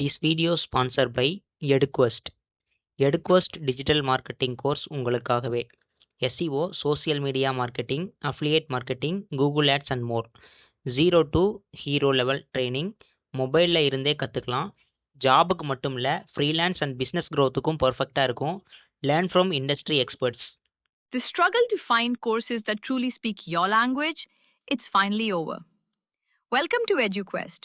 This video sponsored by EduQuest. EduQuest digital marketing course உங்களுக்காகவே. SEO social media marketing affiliate marketing Google ads and more zero to hero level training மொபைலில் இருந்தே கற்றுக்கலாம் ஜாபுக்கு மட்டும் இல்லை freelance and business க்ரோத்துக்கும் பர்ஃபெக்டாக இருக்கும். Learn from industry experts the struggle to find courses that truly speak your language it's finally over welcome to EduQuest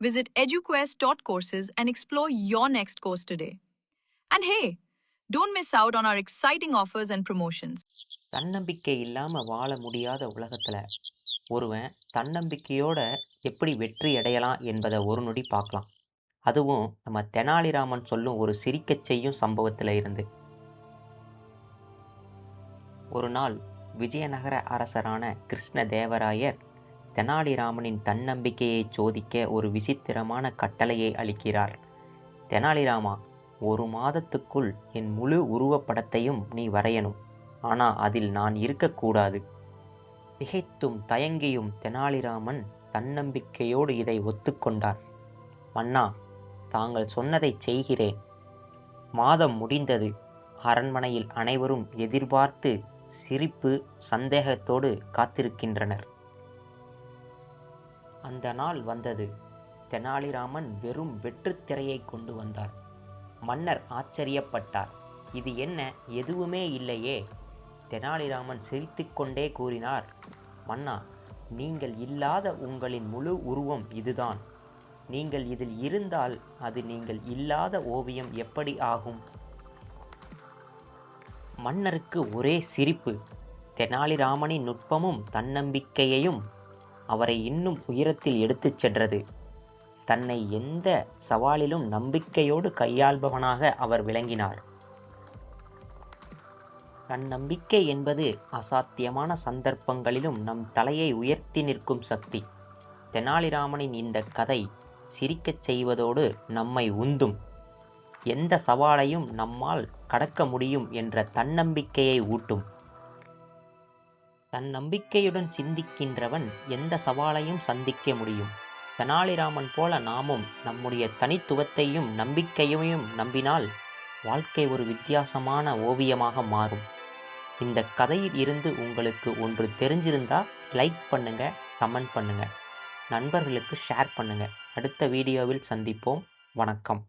Visit eduquest.courses and explore your next course today. And hey, don't miss out on our exciting offers and promotions. தன்னம்பிக்கை இல்லாம வாழ முடியாத உலகத்துல ஒருவன் தன்னம்பிக்கையோட எப்படி வெற்றி அடையலாம் என்பதை ஒரு நொடி பார்க்கலாம் அதுவும் நம்ம தெனாலிராமன் சொல்லும் ஒரு சிரிக்கச் செய்யும் சம்பவத்தில் இருந்து ஒரு நாள் விஜயநகர அரசரான கிருஷ்ணதேவராயர் தெனாலிராமனின் தன்னம்பிக்கையை சோதிக்க ஒரு விசித்திரமான கட்டளையை அளிக்கிறார். தெனாலிராமா ஒரு மாதத்துக்குள் என் முழு உருவப்படத்தையும் நீ வரையணும். ஆனால் அதில் நான் இருக்கக்கூடாது. திகைத்தும் தயங்கியும் தெனாலிராமன் தன்னம்பிக்கையோடு இதை ஒத்துக்கொண்டார். மன்னா தாங்கள் சொன்னதை செய்கிறேன். மாதம் முடிந்தது. அரண்மனையில் அனைவரும் எதிர்பார்த்து சிரிப்பு சந்தேகத்தோடு காத்திருக்கின்றனர். அந்த நாள் வந்தது. தெனாலிராமன் வெறும் வெற்றுத்திரையை கொண்டு வந்தார். மன்னர் ஆச்சரியப்பட்டார். இது என்ன? எதுவுமே இல்லையே. தெனாலிராமன் சிரித்துக்கொண்டே கூறினார் மன்னா நீங்கள் இல்லாத உங்களின் முழு உருவம் இதுதான். நீங்கள் இதில் இருந்தால் அது நீங்கள் இல்லாத ஓவியம் எப்படி ஆகும்? மன்னருக்கு ஒரே சிரிப்பு. தெனாலிராமனின் நுட்பமும் தன்னம்பிக்கையையும் அவரை இன்னும் உயரத்தில் எடுத்துச் சென்றது. தன்னை எந்த சவாலிலும் நம்பிக்கையோடு கையாள்பவனாக அவர் விளங்கினார். தன்னம்பிக்கை என்பது அசாத்தியமான சந்தர்ப்பங்களிலும் நம் தலையை உயர்த்தி நிற்கும் சக்தி. தெனாலிராமனின் இந்த கதை சிரிக்கச் செய்வதோடு நம்மை உந்தும். எந்த சவாலையும் நம்மால் கடக்க முடியும் என்ற தன்னம்பிக்கையை ஊட்டும். தன் நம்பிக்கையுடன் சிந்திக்கின்றவன் எந்த சவாலையும் சந்திக்க முடியும். தெனாலிராமன் போல நாமும் நம்முடைய தனித்துவத்தையும் நம்பிக்கையையும் நம்பினால் வாழ்க்கை ஒரு வித்தியாசமான ஓவியமாக மாறும். இந்த கதையில் இருந்து உங்களுக்கு ஒன்று தெரிஞ்சிருந்தா லைக் பண்ணுங்க கமெண்ட் பண்ணுங்க. நண்பர்களுக்கு ஷேர் பண்ணுங்க. அடுத்த வீடியோவில் சந்திப்போம். வணக்கம்.